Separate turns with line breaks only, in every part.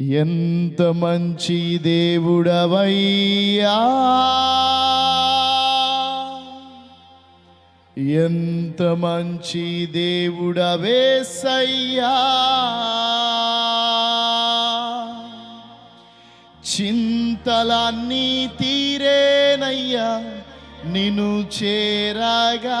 ఎంత మంచి దేవుడవయ్యా. ఎంత మంచి దేవుడవేసయ్యా చింతలన్నీ తీరేనయ్యా నిన్ను చేరగా.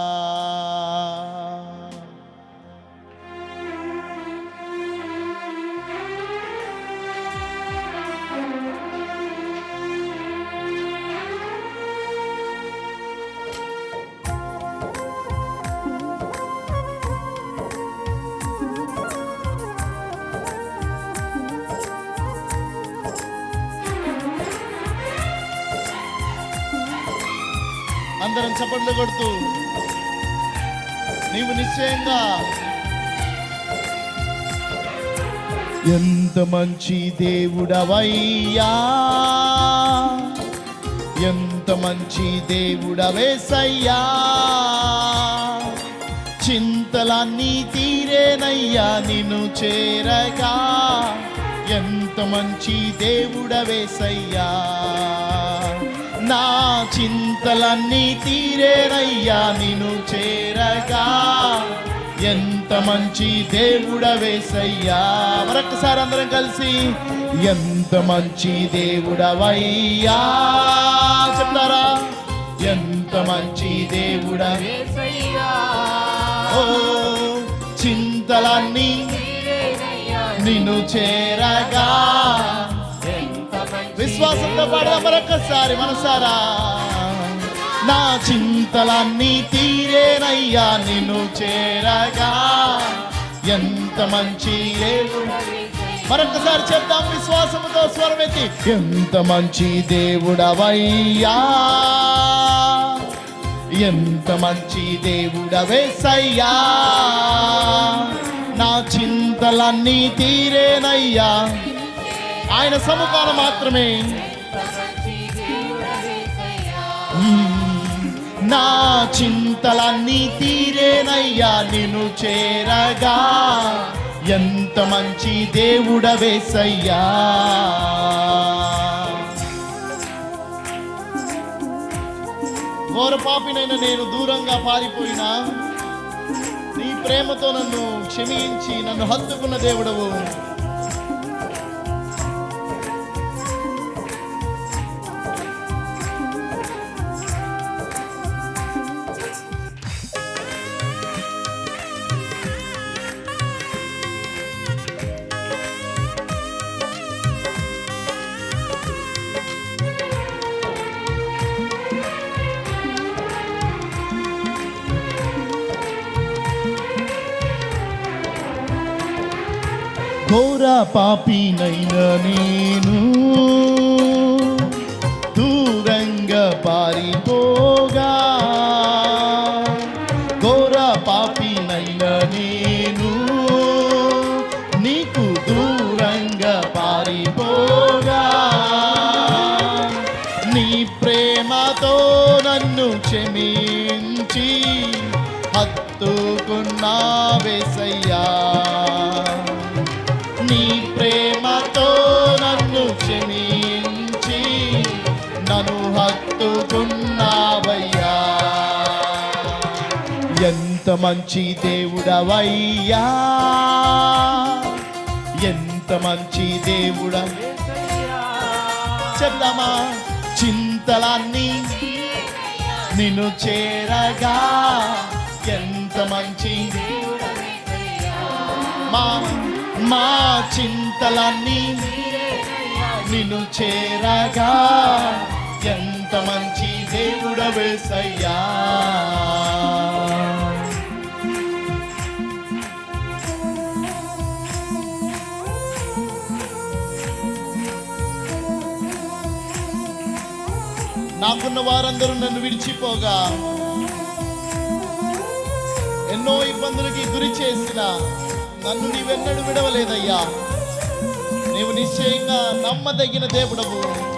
అందరం చప్పట్లు కొడుతూ నీవు నిశ్చయంగా ఎంత మంచి దేవుడవయ్యా? ఎంత మంచి దేవుడవేసయ్యా? చింతలన్నీ తీరేనయ్యా నిన్ను చేరగా. ఎంత మంచి దేవుడవేసయ్యా? నా చింతలన్నీ తీరేనయ్యా నిన్ను చేరగా. ఎంత మంచి దేవుడవేసయ్యా మరొకసారి అందరం కలిసి ఎంత మంచి దేవుడవయ్యా. చెప్తారా? ఎంత మంచి దేవుడవే ఓ చింతలన్నీ నిన్ను చేరగా. విశ్వాసంతో పాడదా మరొకసారి మనసారా? నా చింతలన్నీ తీరేనయ్యా నిన్ను చేరగా. ఎంత మంచి దేవుడు. మరొకసారి చెప్తాం విశ్వాసముతో స్వరమెత్తి. ఎంత మంచి దేవుడవయ్యా. ఎంత మంచి దేవుడవేసయ్యా నా చింతలన్నీ తీరేనయ్యా ఆయన సముఖాన మాత్రమే. నా చింతలన్నీ తీరేనయ్యా నిన్ను చేరగా. ఎంత మంచి దేవుడవేసయ్యా ఘోర పాపినైనా నేను దూరంగా పారిపోయినా. నీ ప్రేమతో నన్ను క్షమించి నన్ను హత్తుకున్న దేవుడవు. పాపినైన నేను. దూరంగా పారిపోగా. ఘోర పాపినైన నేను. నీకు దూరంగా పారిపోగా. నీ ప్రేమతో నన్ను క్షమించి. నన్ను హత్తుకున్నావయ్యా. ఎంత మంచి దేవుడవయ్యా. ఎంత మంచి దేవుడ. చెప్దామా? చింతలన్నీ నిన్ను చేరగా. ఎంత మంచి మా మా చింతలన్నీ నిన్ను చేరగా. ఎంత మంచి దేవుడవేసయ్యా నాకున్న వారందరూ నన్ను విడిచిపోగా ఎన్నో ఇబ్బందులకి గురి చేసిన నన్ను నీవెన్నడూ విడవలేదయ్యా. నీవు నిశ్చయంగా నమ్మదగిన దేవుడవు.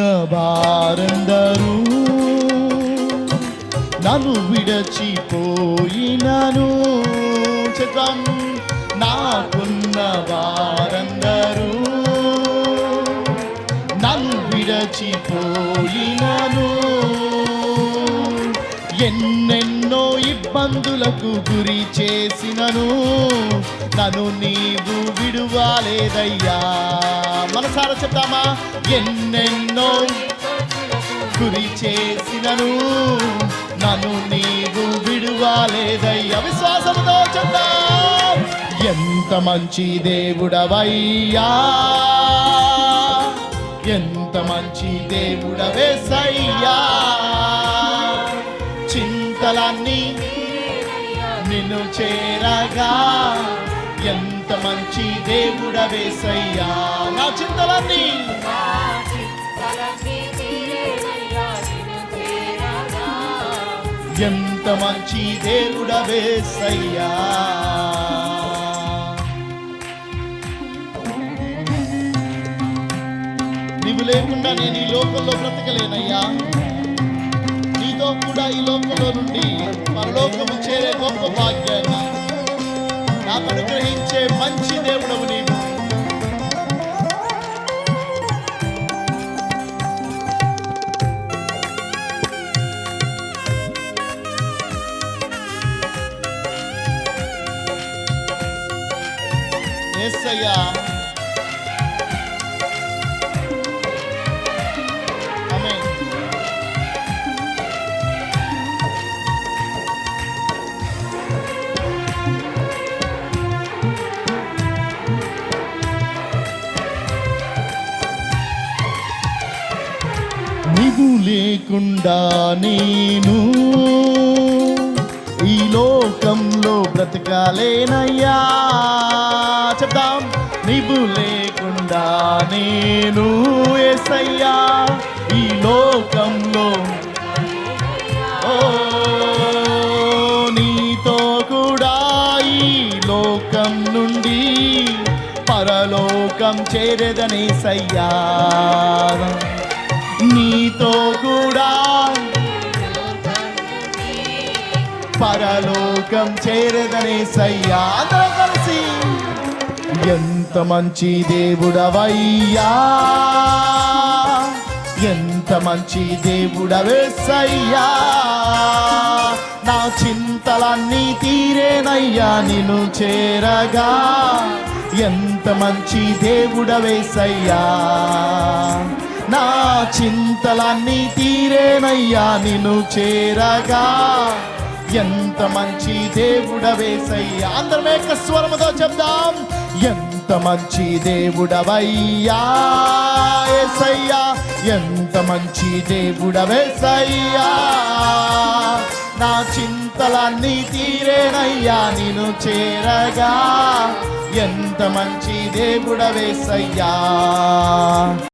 నాకున్న వారందరూ నన్ను విడచిపోయినను. చిత్రం నాకున్న వారందరూ నన్ను విడచిపోయినను. ఎన్నెన్నో ఇబ్బందులకు గురి చేసినను నన్ను నీవు విడువాలేదయ్యా. మనసారా చెప్తామా? ఎన్నెన్నో గురి చేసినను నన్ను నీవు విడువాలేదయ్యా. విశ్వాసముతో చెప్తా ఎంత మంచి దేవుడవయ్యా. ఎంత మంచి దేవుడవేసయ్యా. చింతలన్నీ నిన్ను చేరగా ఎంత మంచి దేవుడవేసయ్యా నా చింతలన్నీ ఎంత మంచి దేవుడవేసయ్యా నీవు లేకుండా నేను ఈ లోకంలో బ్రతకలేనయ్యా. కూడా ఈ లోకంలో నుండి పరలోకము చేరే గొప్ప భాగ్యాన్ని నాకు అనుగ్రహించే మంచి దేవుడవు నీవు Yeah. లేకుండా నేను. ఈ లోకంలో బ్రతకాలేనయ్యా. చెప్తాం నీవు లేకుండా నేను ఎసయ్యా ఈ లోకంలో ఓ నీతో కూడా ఈ లోకం నుండి పరలోకం చేరేదని సయ్యా నీతో కూడా పరలోకం చేరదనే సయ్యా. అందరం కలిసి ఎంత మంచి దేవుడవయ్యా. ఎంత మంచి దేవుడవే సయ్యా. నా చింతలన్నీ తీరేనయ్యా నిన్ను చేరగా. ఎంత మంచి దేవుడవే సయ్యా. నా చింతలన్నీ తీరేనయ్యా నిన్ను చేరగా. ఎంత మంచి దేవుడవేసయ్యా. అందరం ఏక స్వరముతో చెప్దాం. ఎంత మంచి దేవుడవయ్యా ఏసయ్యా. ఎంత మంచి దేవుడవేసయ్యా. నా చింతలన్నీ తీరేనయ్యా నిన్ను చేరగా. ఎంత మంచి దేవుడవేసయ్యా.